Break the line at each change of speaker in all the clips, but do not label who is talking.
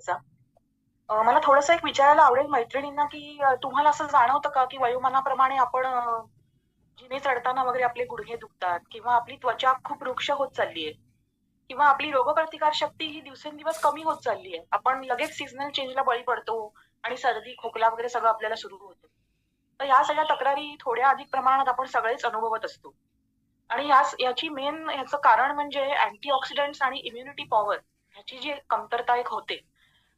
याचा मला थोडंसं एक विचारायला आवडेल मैत्रिणींना की तुम्हाला असं जाणवतं का की वयोमानाप्रमाणे आपण जिने चढताना वगैरे आपले गुडघे दुखतात किंवा आपली त्वचा खूप वृक्ष होत चालली आहे किंवा आपली रोगप्रतिकार शक्ती ही दिवसेंदिवस कमी होत चालली आहे आपण लगेच सीझनल चेंजला बळी पडतो आणि सर्दी खोकला वगैरे सगळं आपल्याला सुरू होतं. तर ह्या सगळ्या तक्रारी थोड्या अधिक प्रमाणात आपण सगळेच अनुभवत असतो. आणि याची मेन याचं कारण म्हणजे अँटीऑक्सिडंट्स आणि इम्युनिटी पॉवर ह्याची जी कमतरता एक होते.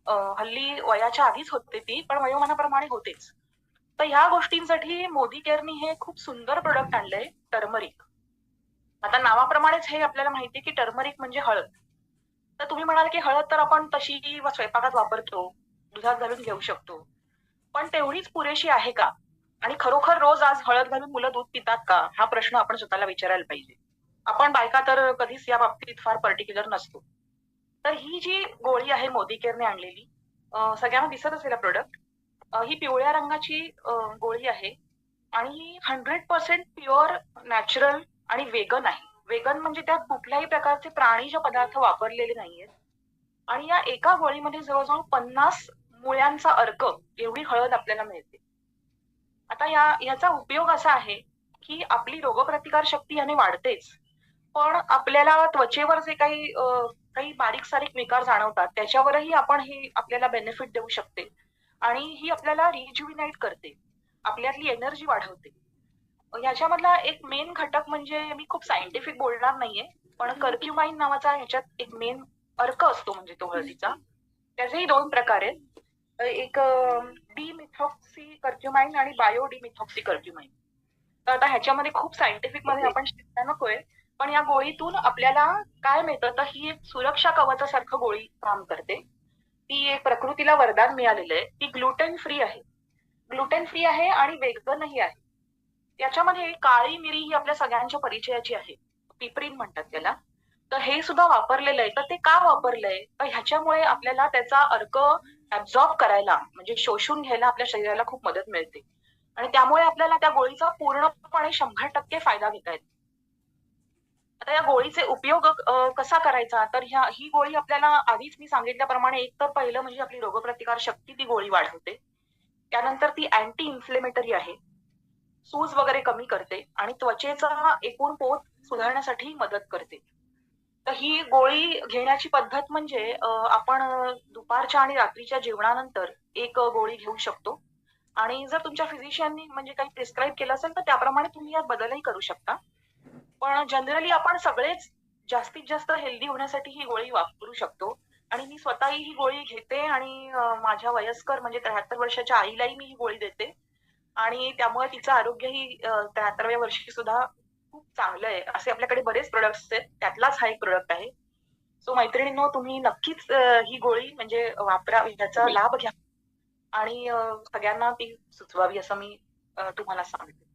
हल्ली वयाच्या आधीच होते ती पण वयोमानाप्रमाणे होतेच. तर ह्या गोष्टींसाठी मोदी केअरनी हे खूप सुंदर प्रोडक्ट आणलंय टर्मरिक आता नावाप्रमाणेच हे आपल्याला माहितीये की टर्मरिक म्हणजे हळद. तर तुम्ही म्हणाल की हळद तर आपण तशी स्वयंपाकात वापरतो दुधात घालून घेऊ शकतो. पण तेवढीच पुरेशी आहे का? आणि खरोखर रोज आज हळद घालून मुलं दूध पितात का? हा प्रश्न आपण स्वतःला विचारायला पाहिजे. आपण बायका तर कधीच या बाबतीत फार पर्टिक्युलर नसतो. तर ही जी गोळी आहे मोदी केअरने आणलेली सगळ्यांना दिसत असेल प्रोडक्ट ही पिवळ्या रंगाची गोळी आहे आणि ही हंड्रेड पर्सेंट प्युअर नॅचरल आणि वेगन आहे. वेगन म्हणजे त्यात कुठल्याही प्रकारचे प्राणीज पदार्थ वापरलेले नाहीयेत. आणि या एका गोळीमध्ये जवळजवळ पन्नास मुळ्यांचा अर्क एवढी हळद आपल्याला मिळते. आता या याचा उपयोग असा आहे की आपली रोगप्रतिकार शक्ती याने वाढतेच पण आपल्याला त्वचेवर जे काही काही बारीक सारीक विकार जाणवतात त्याच्यावरही आपण ही आपल्याला बेनिफिट देऊ शकते. आणि ही आपल्याला रिज्युविनाईट करते. आपल्यातली एनर्जी वाढवते. ह्याच्यामधला एक मेन घटक म्हणजे मी खूप सायंटिफिक बोलणार नाहीये पण कर्क्युमाइन नावाचा ह्याच्यात एक मेन अर्क असतो म्हणजे तो हळदीचा. त्याचेही दोन प्रकार आहेत. एक डिमिथॉक्सी कर्क्युमाइन आणि बायो डिमिथॉक्सी कर्क्युमाइन तर आता ह्याच्यामध्ये खूप सायंटिफिकमध्ये आपण शिकता नकोय पण या गोळीतून आपल्याला काय मिळतं? तर ही एक सुरक्षा कवचासारखं गोळी काम करते. ती एक प्रकृतीला वरदान मिळालेलं आहे. ती ग्लुटेन फ्री आहे. ग्लुटेन फ्री आहे आणि वेगनही आहे. त्याच्यामध्ये काळी मिरी ही आपल्या सगळ्यांच्या परिचयाची आहे. पिपरीन म्हणतात त्याला. तर हे सुद्धा वापरलेलं आहे. तर ते का वापरलंय तर ह्याच्यामुळे आपल्याला त्याचा अर्क ऍब्झॉर्ब करायला म्हणजे शोषून घ्यायला आपल्या शरीराला खूप मदत मिळते. आणि त्यामुळे आपल्याला त्या गोळीचा पूर्णपणे शंभर टक्के फायदा घेता येतो. आता या गोळीचे उपयोग कसा करायचा? तर ह्या ही गोळी आपल्याला आधीच मी सांगितल्याप्रमाणे एक तर पहिलं म्हणजे आपली रोगप्रतिकार शक्ती ती गोळी वाढवते. त्यानंतर ती अँटी इन्फ्लेमेटरी आहे. सूज वगैरे कमी करते आणि त्वचेचा एकूण पोत सुधारण्यासाठी मदत करते. तर ही गोळी घेण्याची पद्धत म्हणजे आपण दुपारच्या आणि रात्रीच्या जेवणानंतर एक गोळी घेऊ शकतो. आणि जर तुमच्या फिजिशियननी म्हणजे काही प्रिस्क्राईब केलं असेल तर त्याप्रमाणे तुम्ही यात बदलही करू शकता. पण जनरली आपण सगळेच जास्तीत जास्त हेल्दी होण्यासाठी ही गोळी वापरू शकतो. आणि मी स्वतःही ही गोळी घेते आणि माझ्या वयस्कर म्हणजे त्र्याहत्तर वर्षाच्या आईलाही मी ही गोळी देते. आणि त्यामुळे तिचं आरोग्यही त्र्याहत्तरव्या वर्षी सुद्धा खूप चांगलं आहे. असे आपल्याकडे बरेच प्रोडक्ट्स आहेत. त्यातलाच हा एक प्रोडक्ट आहे. सो मैत्रिणींनो तुम्ही नक्कीच ही गोळी म्हणजे वापरा ह्याचा लाभ घ्या. आणि सगळ्यांना ती सुचवावी असं मी तुम्हाला सांगते.